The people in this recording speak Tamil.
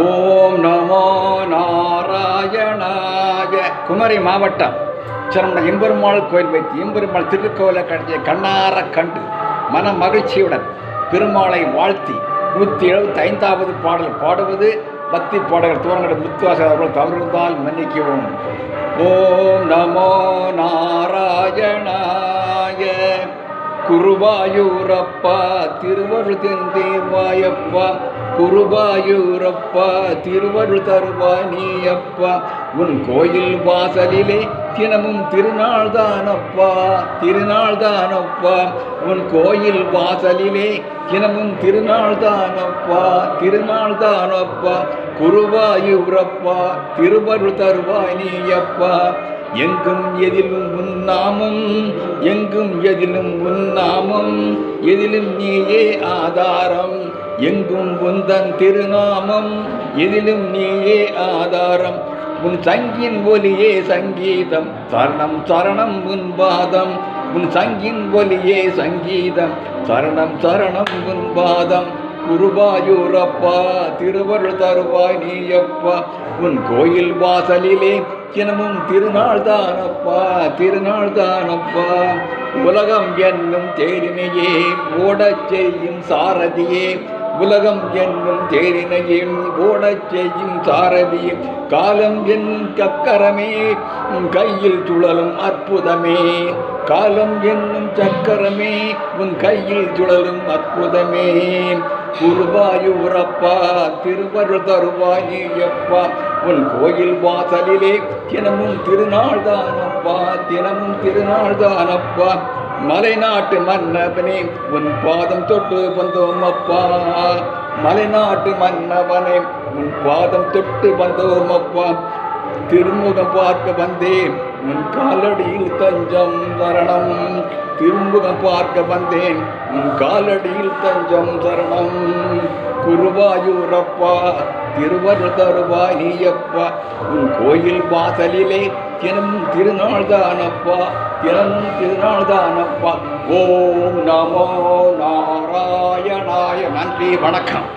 ஓம் நமோ நாராயணாய. குமரி மாவட்டம் சிறந்த எம்பெருமாள் கோயில் வைத்து எம்பெருமாள் திருக்கோயிலை கட்டிய கண்ணார கண்டு மன மகிழ்ச்சியுடன் பெருமாளை வாழ்த்தி நூற்றி எழுபத்தி ஐந்தாவது பாடல் பாடுவது. பக்தி பாடகர் தோரங்கடை முத்துவாசர் அவர்கள் தவறிருந்தால் மன்னிக்கவும். ஓம் நமோ நாராயணாய. குருவாயூரப்பா திருவருள் தெந்தேவாயப்பா குருபாயூரப்பா திருவருள் தருவாய் நீயப்பா. உன் கோயில் வாசலிலே தினமும் திருநாள் தானப்பா திருநாள் தானப்பா. உன் கோயில் வாசலிலே தினமும் திருநாள் தானப்பா திருநாள் தானப்பா. குருவாயூரப்பா திருவருள் தருவாய் நீயப்பா. எங்கும் எதிலும் உன்னாமம் எங்கும் எதிலும் உன்னாமம் எதிலும் நீயே ஆதாரம். எங்கும் உந்தன் திருநாமம் எதிலும் நீயே ஆதாரம். உன் சங்கின் ஒலியே சங்கீதம் சரணம் சரணம் உன் பாதம். உன் சங்கின் ஒலியே சங்கீதம் சரணம் சரணம் உன் பாதம். குருபாயூரப்பா திருவருள் தருவாய் நீயப்பா. உன் கோயில் வாசலிலே தினமும் திருநாள் தானப்பா திருநாள் தானப்பா. உலகம் என்னும் தேரினையே ஓடச் செய்யும் சாரதியே. உலகம் என்னும் தேரினையும் ஓடச் செய்யும் சாரதியும் காலம் என்னும் சக்கரமே உன் கையில் சுழலும் அற்புதமே. காலம் என்னும் சக்கரமே உன் கையில் சுழலும் அற்புதமே. குருவாயூரப்பா திருவருள் தருவாயப்பா உன் கோயில் வாசலிலே தினமும் திருநாள் தானப்பா தினமும் திருநாள் தானப்பா. மலைநாட்டு மன்னவனே உன் பாதம் தொட்டு வந்தோம் அப்பா. மலைநாட்டு மன்னவனே உன் பாதம் தொட்டு வந்தோம் அப்பா. திருமுகம் பார்க்க வந்தேன் உன் காலடியில் தஞ்சம் தரணம். திருமுகம் பார்க்க வந்தேன் உன் காலடியில் தஞ்சம் தரணம். குருவாயூரப்பா திருவருள் நீயப்பா உன் கோயில் வாசலிலே தினமும் திருநாள் தானப்பா தினமும் திருநாள் தானப்பா ஓம் நமோ நாராயணாய நன்றி வணக்கம்.